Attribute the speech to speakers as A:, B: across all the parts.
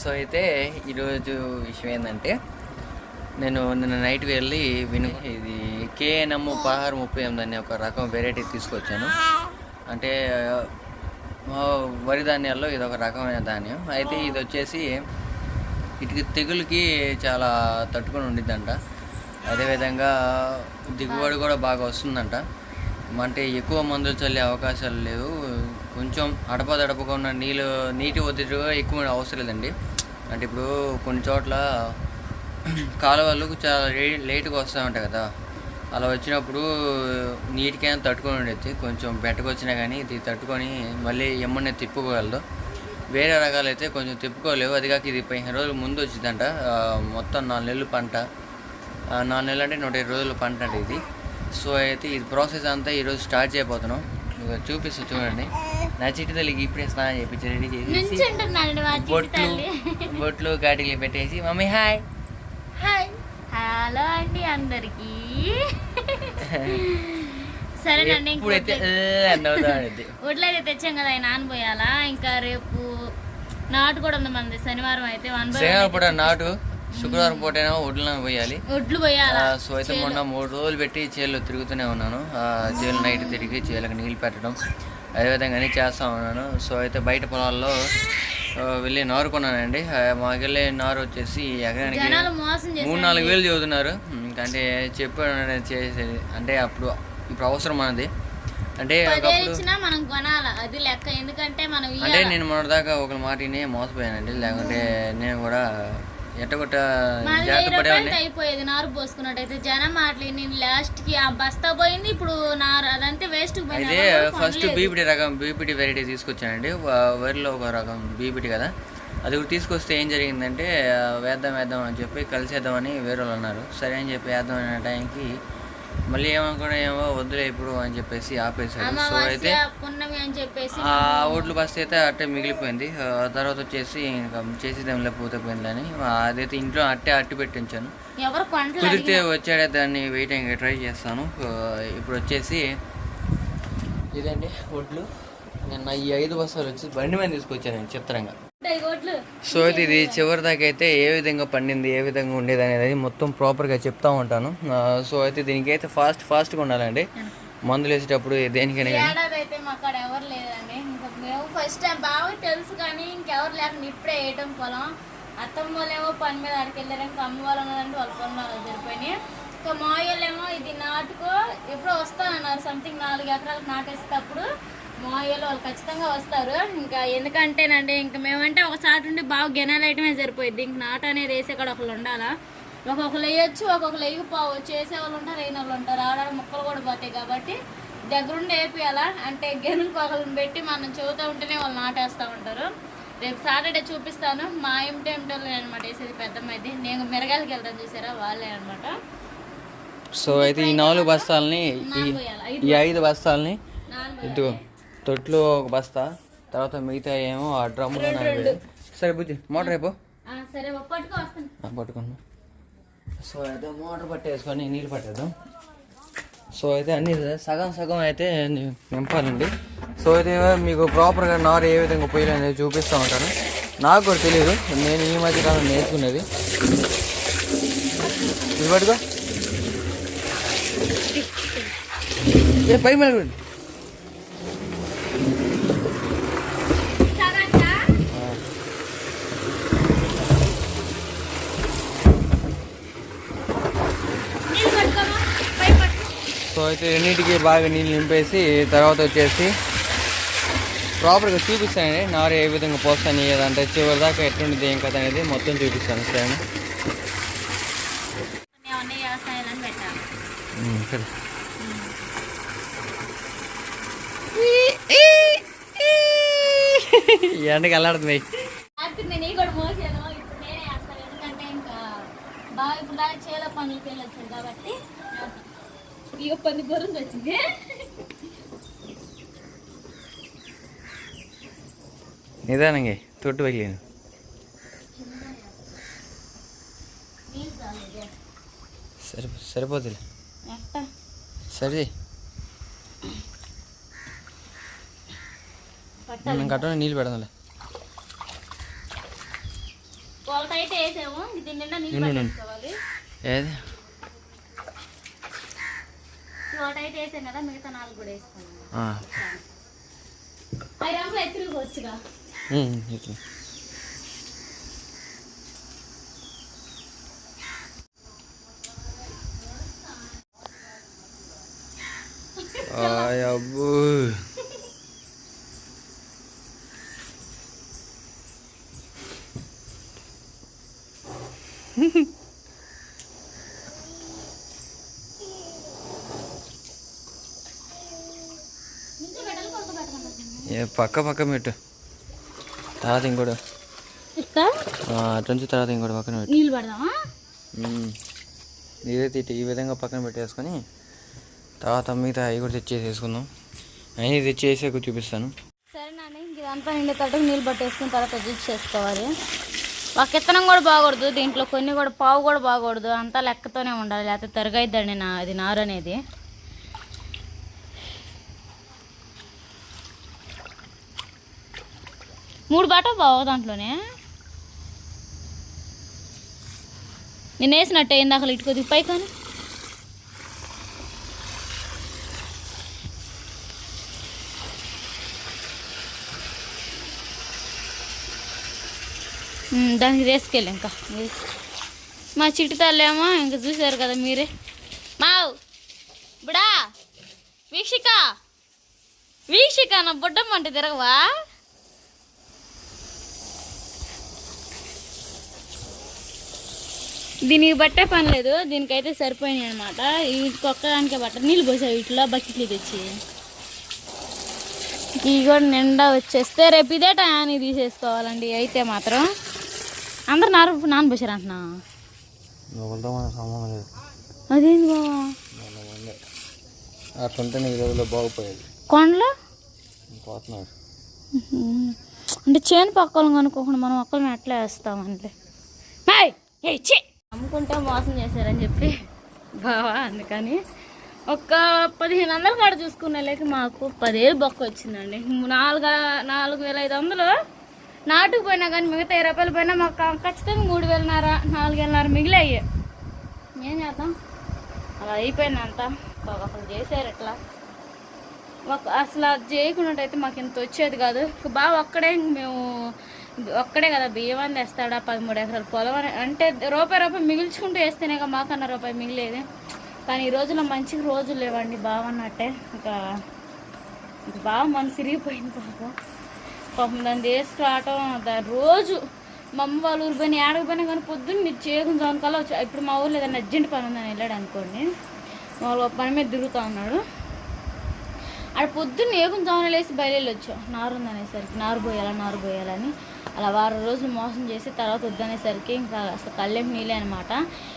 A: So అయితే ఈరోజు విషయం ఏంటంటే నేను నిన్న నైట్ వెళ్ళి విను ఇది కేఎన్ఎం పదహారు ముప్పై ఎనిమిది అనే ఒక రకం వెరైటీ తీసుకొచ్చాను. అంటే వరి ధాన్యాల్లో ఇది ఒక రకమైన ధాన్యం. అయితే ఇది వచ్చేసి ఇటుకి తెగులకి చాలా తట్టుకొని ఉండిద్దంట. అదేవిధంగా దిగుబడి కూడా బాగా వస్తుందంట. అంటే ఎక్కువ మందులు చల్లే అవకాశాలు లేవు. కొంచెం అడపదడపగా ఉన్న నీళ్ళు నీటి ఒత్తిడి ఎక్కువ అవసరం లేదండి. అంటే ఇప్పుడు కొన్ని చోట్ల కాలువలు చాలా లే- లేటుగా వస్తూ ఉంటాయి కదా. అలా వచ్చినప్పుడు నీటికైనా తట్టుకొని ఉండేది కొంచెం బెట్టకు వచ్చినా కానీ ఇది తట్టుకొని మళ్ళీ ఎమ్మనే తిప్పుకోగలదు. వేరే రకాలు అయితే కొంచెం తిప్పుకోలేవు. అది కాక ఇది పదిహేను రోజులు ముందు వచ్చిందంట. మొత్తం నాలుగు నెలలు పంట. నాలుగు నెలలు అంటే నూట ఇరవై రోజులు పంట అండి ఇది. సో అయితే ఇది ప్రాసెస్ అంతా ఈరోజు స్టార్ట్ చేయబోతున్నాం. ఇక చూపిస్తూ చూడండి. నా చిట్టి తల్లికి ఇప్పుడే స్నానం చేయించి రెడీ చేసి బొట్లు బొట్లు గాటికి పెట్టేసి మమ్మీ హాయ్. హాయ్.
B: హలో అండి అందరికి. సరేనండి తెచ్చాం కదా ఆయన నానబోయాలా ఇంకా రేపు నాటు కూడా ఉంది మనది శనివారం అయితే వన్ బై
A: నాటు. శుక్రవారం పూటైనా ఒడ్లను పోయాలి.
B: ఒడ్లు పోయాలా?
A: సో అయితే మొన్న మూడు రోజులు పెట్టి చేలు తిరుగుతూనే ఉన్నాను. ఆ, చేలు నైట్ తిరిగి చేలకు నీళ్ళు పెట్టడం అదేవిధంగా అన్నీ చేస్తూ ఉన్నాను. సో అయితే బయట పొలాల్లో వెళ్ళి నారు కొన్నానండి మాకు వెళ్ళే నారు వచ్చేసి ఎకరానికి మూడు నాలుగు వేలు చదువుతున్నారు. అంటే చెప్పాడు చేసేది. అంటే అప్పుడు ఇప్పుడు అవసరం మనది. అంటే
B: పదేళ్ళు
A: ఒకప్పుడు
B: ఇచ్చినా మనం కొనాలా? అది లెక్క. ఎందుకంటే మనం
A: అంటే. నేను మొన్నటిదాకా ఒక మాటని మోసపోయానండి. లేకుంటే నేను కూడా ఎట్టగొట్ట
B: అయిపోయేది నారు పోసుకున్నట్టయితే. జనం మాటలు నేను లాస్ట్కి ఆ బస్తా పోయింది ఇప్పుడు నారు అదంతే వేస్ట్
A: అయితే ఫస్ట్ బీపీటీ రకం బీపీటీ వెరైటీ తీసుకొచ్చానండి. వరిలో ఒక రకం బీపీటీ కదా. అది కూడా తీసుకొస్తే ఏం జరిగిందంటే వేద్దాం వేద్దాం అని చెప్పి కలిసేద్దామని వేరే వాళ్ళు అన్నారు. సరే అని చెప్పి వేద్దాం అనే టైంకి మళ్ళీ ఏమనుకున్నా ఏమో వద్దులే ఇప్పుడు అని చెప్పేసి ఆపేశారు సో అయితే ఆ ఓట్లు బస్తా అయితే అట్టే మిగిలిపోయింది. ఆ తర్వాత వచ్చేసి ఇంకా చేసేదేంలే పూతే పోయిందని అదైతే ఇంట్లో అట్టే అట్టి పెట్టించాను. కుదిరితే వచ్చాడే దాన్ని వెయిటింగ్ ట్రై చేస్తాను. ఇప్పుడు వచ్చేసి ఇదండి ఒడ్లు నిన్న ఈ ఐదు బస్సాలు వచ్చి బండి మీద తీసుకొచ్చాను నేను చిత్రంగా.
B: ఓట్లు
A: సో అయితే ఇది చివరి దాకా అయితే ఏ విధంగా పండింది ఏ విధంగా ఉండేది అనేది మొత్తం ప్రాపర్గా చెప్తా ఉంటాను. సో అయితే దీనికి అయితే ఫాస్ట్ ఫాస్ట్గా ఉండాలండి. మందులు వేసేటప్పుడు దేనికైనా
B: అయితే మా అక్కడ ఎవరు లేదండి. ఇంకా మేము ఫస్ట్ టైం బాగా తెలుసు కానీ ఇంకెవరు లేకుండా ఇప్పుడే వేయటం పొలం. అత్తమ్మ వాళ్ళేమో పని మీద వెళ్ళారు ఇంకా అమ్మ వాళ్ళు ఉన్నారంటే వాళ్ళ పొలం అలా సరిపోయినాయి. ఇంకా మా వాళ్ళేమో ఇది నాటుకో ఎప్పుడో వస్తానన్నారు. సంథింగ్ నాలుగు ఎకరాలకు నాటేసేటప్పుడు వాళ్ళు ఖచ్చితంగా వస్తారు. ఇంకా ఎందుకంటేనండి ఇంకా మేమంటే ఒక చాటు ఉండి బాగా గెనాలు వేయటమే సరిపోయింది ఇంక నాటు అనేది వేసే కూడా ఒకళ్ళు ఉండాలా? ఒక్కొక్కరు వేయచ్చు ఒక్కొక్కరు వేయకపోవచ్చు వేసే వాళ్ళు ఉంటారు వేయని వాళ్ళు ఉంటారు. ఆడ ముక్కలు కూడా పోతాయి కాబట్టి దగ్గరుండి వేపియాలా? అంటే గెనుకు ఒకరిని పెట్టి మనం చెబుతూ ఉంటేనే వాళ్ళు నాటేస్తూ ఉంటారు. రేపు సాటర్డే చూపిస్తాను. మా ఇంటి ఏమిటో అనమాట వేసేది పెద్దమ్మాయిది. నేను మిరగాయలకి వెళ్తాను చూసారా? వాళ్ళే అనమాట
A: సో అయితే ఈ నాలుగు బస్తాలని ఈ
B: ఐదు
A: బస్తాలని ఇదిగో తొట్లు ఒక బస్తా తర్వాత మిగతా ఏమో ఆ డ్రమ్ములో. సరే బుజ్జి మోటార్ అయిపో. పట్టుకున్నా సో అయితే మోటార్ పట్టేసుకొని నీళ్ళు పట్టేద్దాం. సో అయితే అన్ని సగం సగం అయితే నింపాలండి. సో అయితే మీకు ప్రాపర్గా నారు ఏ విధంగా పోయాలి అనేది చూపిస్తూ ఉంటాను. నాకు కూడా తెలియదు నేను ఈ మధ్య కాలం నేర్చుకునేది పట్టుకో. ఏ పై మీద పెట్టు. ఆ.
B: నీళ్ళు పట్టుకోమా పై పట్టు
A: సో అయితే రెండింటికి బాగా నీళ్ళు నింపేసి తర్వాత వచ్చేసి ప్రాపర్గా చూపిస్తానండి. నారు ఏ విధంగా పోస్తాను ఏదంటే చివరి దాకా ఎట్లుంటుంది ఏం కథ అనేది మొత్తం చూపిస్తాను సరేనా? సరే. ఎండకి వెళ్ళాడుతుంది
B: బాగా ఇప్పుడు దాకా చేల పనులకి వెళ్ళొచ్చాను కాబట్టి ఇక పని గురించి వచ్చింది
A: నిదానంగా తొట్టు పగిలిను
B: నీళ్ళు చాలు ఇదే.
A: సరి సరిపోతుంది
B: ఎట్టా?
A: సరే
B: పట్టాలి
A: నేను కట్టని నీళ్ళు పెడదాంలే
B: ఒకటి అయితే వేసాము దీని నిండా నీళ్ళు
A: నిండు, నిండు.
B: పట్టేసుకోవాలి
A: ఏది
B: ఒకటి అయితే వేసాం కదా మిగతా నాలుగు కూడా వేసుకోవాలి
A: ఆ.
B: ఐదు రంగులు ఎత్తుకోవచ్చుగా
A: ఉమ్, ఇట్లా. ఆయ్ అబ్బో
B: నుంచి పెట్టాలి కొడుకు పెట్టమంటారు
A: ఏ పక్క పక్క పెట్టు. తర్వాత ఇంకోటి. అటు నుంచి తర్వాత ఇంకోటి పక్కన పెట్టు. ఇదైతే ఇటు ఈ విధంగా పక్కన పెట్టేసుకొని తర్వాత మిగతా అవి కూడా తెచ్చేసేసుకుందాం అవి తెచ్చేసాక చూపిస్తాను.
B: సరేనండి ఇంక ఇదంతా నిండేటట్టు నీళ్ళు పట్టేసుకుని తర్వాత అడ్జస్ట్ చేసుకోవాలి. ఒక ఇత్తనం కూడా బాగూడదు దీంట్లో కొన్ని కూడా పావు కూడా బాగూడదు అంతా లెక్కతోనే ఉండాలి లేకపోతే తరగైద్దండి నా అది నారు అనేది. మూడు బాట బావు దాంట్లోనే. నేను వేసినట్టే ఇందాక ఇటుకొద్ది కొద్దిగా కానీ. దానికి వేసుకెళ్ళి ఇంకా. మా చిట్టు తల్లేమో ఇంకా చూసారు కదా మీరే. మావ్ బుడా వీక్షిక వీక్షిక నా బుడ్డమ్మ అంటే తిరగవా? దీనికి బట్టే పని లేదు. దీనికైతే సరిపోయినాయి అనమాట వీటికి ఒక్కదానికే బట్ట నీళ్ళు పోసావు వీటిలో బకెట్లు తెచ్చి. ఇవి కూడా నిండా వచ్చేస్తే రేపు ఇదే టయానికి తీసేసుకోవాలండి. అయితే మాత్రం అందరు నారు నానబోసారు అంటున్నా. అదేంది బావా?
A: అట్లుంటే నీకు రోజుల్లో బాగుపోయేది.
B: కొండలో?
A: పోతున్నాడు.
B: ఉహుం. అంటే చేను పక్కలను కనుక్కోకుండా మనం ఒక్కరిని అట్లా వేస్తామంటే. ఏ ఛీ! అమ్ముకుంటే మోసం చేశారని చెప్పి బావా అందుకని ఒక్క పదిహేను వందలు కాడ చూసుకునే లేక మాకు పదివేలు బొక్క వచ్చిందండి. నాలుగు నాలుగు వేల ఐదు వందలు నాటుకు పోయినా కానీ మిగతా ఇరవై రూపాయలు పోయినా మాకు ఖచ్చితంగా మూడు వేలన్నర నాలుగు వేలన్నర మిగిలాయి. ఏం చేద్దాం? అలా అయిపోయింది అంతా అసలు చేశారు ఇట్లా ఒక అసలు అది చేయకున్నట్టయితే మాకు ఇంత వచ్చేది కాదు. బాగా బావ ఒక్కడే మేము ఒక్కడే కదా బియ్యం అని తెస్తాడా? పదమూడు ఎకరాల పొలం అని. అంటే రూపాయి రూపాయి మిగిల్చుకుంటూ వేస్తేనే కదా మాకన్నా రూపాయి మిగిలేదు. కానీ ఈ రోజుల్లో మంచి రోజులు లేవండి బావన్నట్టే ఇంకా బాగా మనసు తిరిగిపోయింది పాపం పాపం దాన్ని తీసుకురావటం దాని రోజు మా అమ్మ వాళ్ళ ఊరు పోయిన ఏడకు పోయినా కానీ పొద్దున్న మీరు చేయకుండా జోన్ వచ్చి. ఇప్పుడు మా ఊర్లో ఏదైనా అర్జెంట్ పని ఉందని వెళ్ళాడు అనుకోండి. వాళ్ళు పని మీద తిరుగుతూ ఉన్నాడు. ఆడ పొద్దున్న ఏగుం లేసి బయలుదేరి వచ్చాం. నారు ఉందనేసరికి నారు పోయాలా నారు పోయాలని అలా వారం రోజులు మోసం చేసి తర్వాత వద్దనేసరికి ఇంకా అసలు కళ్ళెం నీళ్ళే అనమాట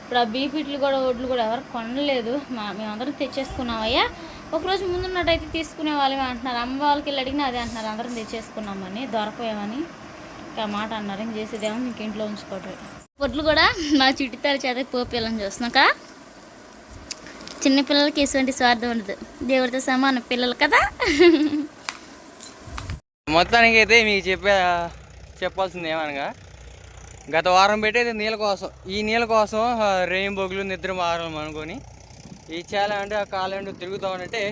B: ఇప్పుడు ఆ బీపీట్లు కూడా ఒడ్లు కూడా ఎవరు కొనలేదు. మా మేమందరం తెచ్చేసుకున్నామయ్యా. ఒకరోజు ముందున్నట్టయితే తీసుకునే వాళ్ళమే అంటున్నారు. అమ్మ వాళ్ళకి వెళ్ళి అడిగినా అదే అంటున్నారు. అందరం తెచ్చేసుకున్నామని దొరకపోయామని ఇంకా మాట అన్నారు. ఇంక చేసేదేమో మీకు ఇంట్లో ఉంచుకోవటం ఒడ్లు కూడా మా చిట్టితారి చేత పోపిల్లని చూస్తున్నాక చిన్నపిల్లలకి ఎటువంటి స్వార్థం ఉండదు. దేవుడితో సమానం పిల్లలు కదా.
A: మొత్తానికి అయితే మీకు చెప్పే చెప్పాల్సింది ఏమనగా గత వారం పెట్టేది నీళ్ళ కోసం. ఈ నీళ్ళ కోసం రెయిన్బోగులు నిద్ర మారం అనుకొని ఈ చాల అంటే ఆ కాలండు తిరుగుతూ ఉన్నట్టే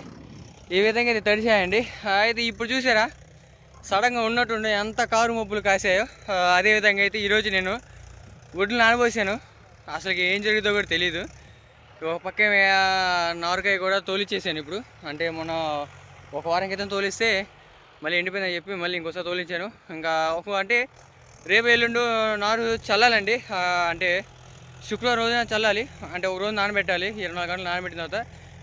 A: ఈ విధంగా ఇది తడిచాయండి. అయితే ఇప్పుడు చూసారా సడన్గా ఉన్నట్టుండి ఎంత కారు మబ్బులు కాసాయో. అదేవిధంగా అదే విధంగా అయితే ఈరోజు నేను గుడ్లు నానబోసాను. అసలు ఏం జరుగుతుందో కూడా తెలియదు ఒక పక్క నారుకాయ కూడా తోలిచ్చేసాను ఇప్పుడు. అంటే మొన్న ఒక వారం క్రితం తోలిస్తే మళ్ళీ ఎండిపోయిందని చెప్పి మళ్ళీ ఇంకోసారి తోలించాను. ఇంకా ఒక అంటే రేపు ఎల్లుండు నారు చల్లాలండి. అంటే శుక్రవారం రోజున చల్లాలి. అంటే ఒక రోజు నానబెట్టాలి. ఇరవై నాలుగు గంటలు నానబెట్టిన తర్వాత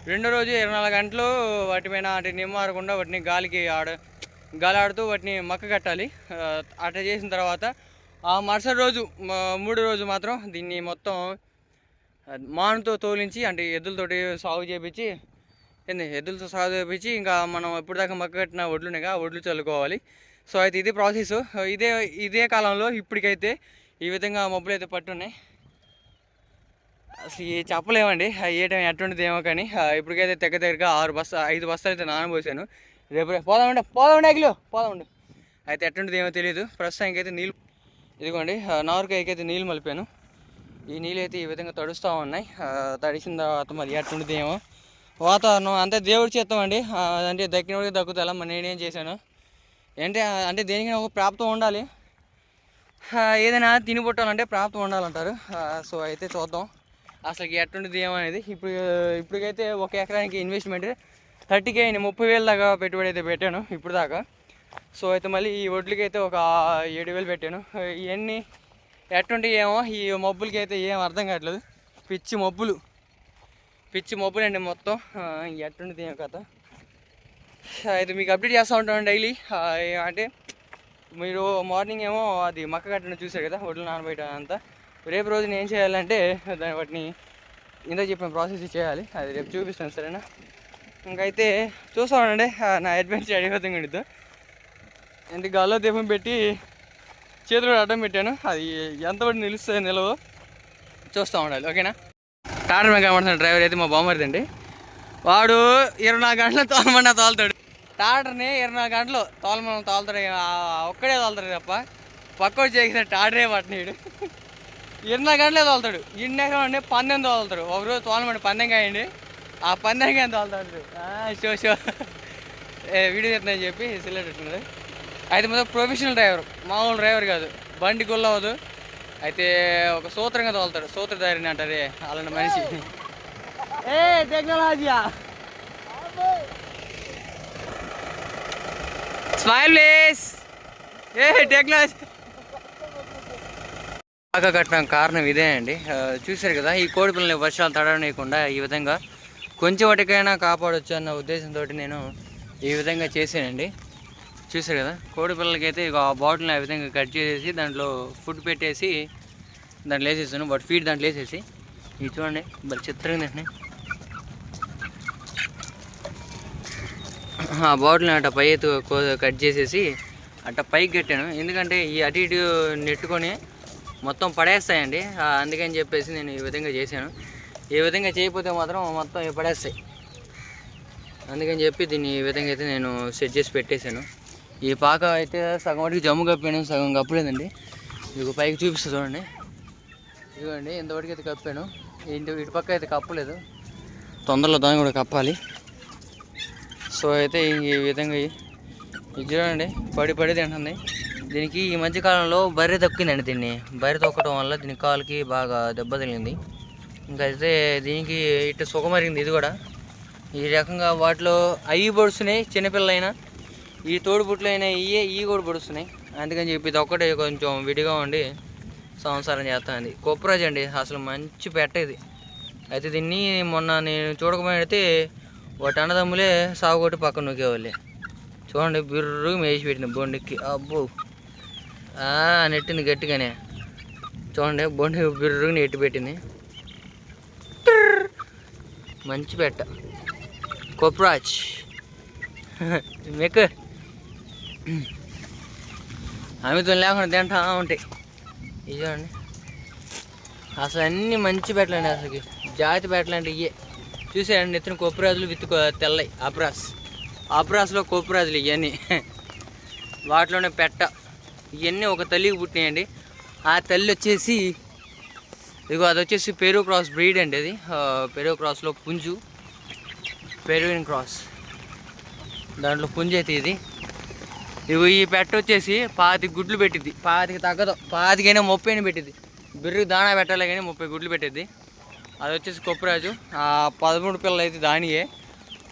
A: రెండో రోజు ఇరవై నాలుగు గంటలు వాటి మీద అంటే నిమ్మారకుండా వాటిని గాలికి ఆడ గాలి ఆడుతూ వాటిని మక్క కట్టాలి. అట్లా చేసిన తర్వాత ఆ మరుసటి రోజు మూడో రోజు మాత్రం దీన్ని మొత్తం మానుతో తోలించి అంటే ఎద్దులతోటి సాగు చేపించి ఏంది ఎద్దులతో సాగు చేపించి ఇంకా మనం ఎప్పుడు దాకా మక్క కట్టిన వడ్లునేగా కదా వడ్లు చల్లుకోవాలి. సో అయితే ఇది ప్రాసెస్. ఇదే ఇదే కాలంలో ఇప్పటికైతే ఈ విధంగా మబ్బులు అయితే పట్టున్నాయి. అసలు ఏ చెప్పలేమండి. ఏ టైం ఎటువంటిది ఏమో కానీ ఇప్పటికైతే దగ్గర దగ్గరగా ఆరు బస్తా ఐదు బస్తాలు అయితే నానబోసాను. రేపు రేపు పోదామండి పోదామండి అగిలో పోదామండి అయితే ఎటువంటిది ఏమో తెలియదు ప్రస్తుతానికి అయితే నీళ్ళు ఇదిగోండి ఆ, నారుకాయకి నీళ్ళు మలిపాను. ఈ నీళ్ళు అయితే ఈ విధంగా తడుస్తూ ఉన్నాయి. తడిసిన తర్వాత మరి ఎట్టుండిది ఏమో వాతావరణం అంతే దేవుడి చేస్తామండి అంటే దక్కినోడికి దక్కుతా మరి నేనేం చేశాను. అంటే అంటే దేనికైనా ఒక ప్రాప్తం ఉండాలి. ఏదైనా తిని పుట్టాలంటే ప్రాప్తం ఉండాలంటారు. సో అయితే చూద్దాం. అసలు ఎట్టుండిది ఏమో అనేది. ఇప్పుడు ఇప్పటికైతే ఒక ఎకరానికి ఇన్వెస్ట్మెంట్ థర్టీ కే ముప్పై వేలు దాకా పెట్టుబడి అయితే పెట్టాను ఇప్పుడు దాకా. సో అయితే మళ్ళీ ఈ వడ్లకి అయితే ఒక ఏడు వేలు పెట్టాను. ఇవన్నీ ఎట్టుంటే ఏమో ఈ మబ్బులకి అయితే ఏం అర్థం కావట్లేదు. పిచ్చి మబ్బులు. పిచ్చి మబ్బులు అండి మొత్తం. ఎట్టుండేది ఏం కథ. అయితే మీకు అప్డేట్ చేస్తూ ఉంటాను డైలీ. అంటే మీరు మార్నింగ్ ఏమో అది మక్క కట్టడం చూసారు కదా వడ్లు నానబెట్ట అంతా. రేపు రోజున ఏం చేయాలంటే దాని వాటిని ఇంత చెప్పిన ప్రాసెస్ చేయాలి. అది రేపు చూపిస్తాను సరేనా? ఇంకైతే చూస్తా ఉండండి. నా అడ్వెంచర్ అడిగిపోతుంది ఉండిద్దు అంటే గాల్లో దీపం పెట్టి చేతిలో అడ్డం పెట్టాను. అది ఎంతవరకు నిలుస్తుంది నిలవో చూస్తూ ఉండాలి ఓకేనా? టాటర్ మీద కనబడుతున్న డ్రైవర్ అయితే మా బామ్మరిదండి. వాడు ఇరవై నాలుగు గంటలు తోలమన్నా తోలుతాడు. టాటర్ని ఇరవై నాలుగు గంటలు తోలమన్న తోలుతాడు. ఒక్కడే తోలుతాడు తప్ప పక్కోడు చేసిన టాటరే పట్టినాడు. ఇరవై నాలుగు గంటలే తోలుతాడు. ఇండియా పందెం తోలుతాడు. ఒక రోజు తోలమండి పందెం కాయండి ఆ పందెం కానీ తోలుతాడు? Show show. వీడియో చెప్తుందని చెప్పి సిల్లెట్ పెట్టుకున్నది అయితే మొత్తం ప్రొఫెషనల్ డ్రైవర్. మామూలు డ్రైవర్ కాదు. బండి గుల్లవదు అయితే ఒక సూత్రంగా తోలుతాడు. సూత్రధారిని అంటారే అలాంటి మనిషి. ఏ టెక్నాలజీయా స్మైల్ ప్లీజ్. ఏ టెక్నాలజీ బాగా కట్టడం కారణం ఇదే అండి. చూశారు కదా ఈ కోడి పిల్లల్ని వర్షాలు తడవనీయకుండా ఈ విధంగా కొంచెం వాటికైనా కాపాడొచ్చు అన్న ఉద్దేశంతో నేను ఈ విధంగా చేశానండి. చూసారు కదా? కోడి పిల్లలకి అయితే ఇక ఆ బాటిల్ని ఆ విధంగా కట్ చేసేసి దాంట్లో ఫుడ్ పెట్టేసి దాంట్లో వేసేసాను. బట్ ఫీడ్ దాంట్లో వేసేసి. ఇది చూడండి మరి చిత్రంగా తింటున్నాయి ఆ బాటిల్ని అట్ట పై ఎత్తు కో- కట్ చేసేసి అట్ట పైకి కట్టాను. ఎందుకంటే ఈ అటు ఇటు నెట్టుకొని మొత్తం పడేస్తాయండి. అందుకని చెప్పేసి నేను ఈ విధంగా చేశాను. ఈ విధంగా చేయకపోతే మాత్రం మొత్తం పడేస్తాయి. అందుకని చెప్పి దీన్ని ఈ విధంగా అయితే నేను సెట్ చేసి పెట్టేశాను. ఈ పాక అయితే సగం వరకు జమ్ము కప్పాను సగం కప్పలేదండి. మీకు పైకి చూపిస్తా చూడండి. ఇదిగోండి ఇంతవరకు అయితే కప్పాను. ఇంటి ఇటు పక్క అయితే కప్పలేదు. తొందరలో దాన్ని కూడా కప్పాలి. సో అయితే ఈ విధంగా ఇది చూడండి పడి పడి తింటుంది. దీనికి ఈ మధ్యకాలంలో బర్రె తొక్కిందండి దీన్ని. బర్రె తొక్కడం వల్ల దీని కాలుకి బాగా దెబ్బ తగిలింది. ఇంకైతే దీనికి ఇటు సుఖమరిగింది ఇది కూడా. ఈ రకంగా వాటిలో అవి పొడుస్తున్నాయి చిన్నపిల్లలైనా ఈ తోడుపుట్లు అయినా ఇవే ఇవి కూడా పొడుస్తున్నాయి. అందుకని చెప్పి ఇది ఒక్కటే కొంచెం విడిగా ఉండి సంసారం చేస్తుంది కొప్పరాజు అండి అసలు మంచి పెట్ట ఇది. అయితే దీన్ని మొన్న నేను చూడకపోయితే ఒకటి అన్నదమ్ములే సాగు కొట్టి పక్కన నూకేవాళ్ళే చూడండి బిర్రు మేసి పెట్టిన బొండికి. అబ్బో! నెట్టింది గట్టిగానే. చూడండి బొండి బిర్రుని నెట్టి పెట్టింది. మంచి పెట్ట. కొప్రాచ్ మెక్ అమితం లేకుండా తింటా ఉంటాయి ఇవి చూడండి. అసలు అన్ని మంచి పెట్టలండి అసలు జాతి పెట్టలంటే ఇవే చూసారండి ఇతను కొప్పురాజులు విత్ తెల్లయి. అప్రాస్ అప్రాస్లో కొప్పురాజులు ఇవన్నీ వాటిలోనే పెట్ట. ఇవన్నీ ఒక తల్లికి పుట్టినాయండి. ఆ తల్లి వచ్చేసి ఇదిగో అది వచ్చేసి పెరూ క్రాస్ బ్రీడ్ అండి అది. ఆ, పెరూ క్రాస్లో పుంజు. Peruvian cross. దాంట్లో పుంజు అయితే ఇది. ఇవి ఈ పెట్ట వచ్చేసి పాతి గుడ్లు పెట్టిద్ది. పాతికి తగ్గదు. పాతికైనా ముప్పై అని పెట్టిద్ది. బిర్రుకు దాణా పెట్టాలి కానీ ముప్పై గుడ్లు పెట్టిద్ది. అది వచ్చేసి కొప్పరాజు. ఆ పదమూడు పిల్లలు అయితే దానియే.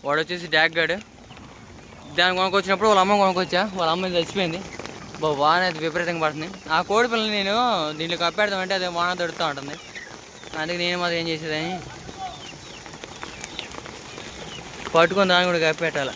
A: వాడు వచ్చేసి డాగ్ గాడు దాన్ని కొనుక్కొచ్చినప్పుడు వాళ్ళ అమ్మ కొనుక్కొచ్చా? వాళ్ళ అమ్మ చచ్చిపోయింది. బా వాన అయితే విపరీతంగా పడుతుంది. ఆ కోడి పిల్లని నేను దీంట్లో కప్పెడతామంటే అదే వాన తడుతూ ఉంటుంది. అందుకే నేను మాత్రం ఏం చేసేదని పట్టుకొని దాన్ని కూడా కప్పెట్టాలి.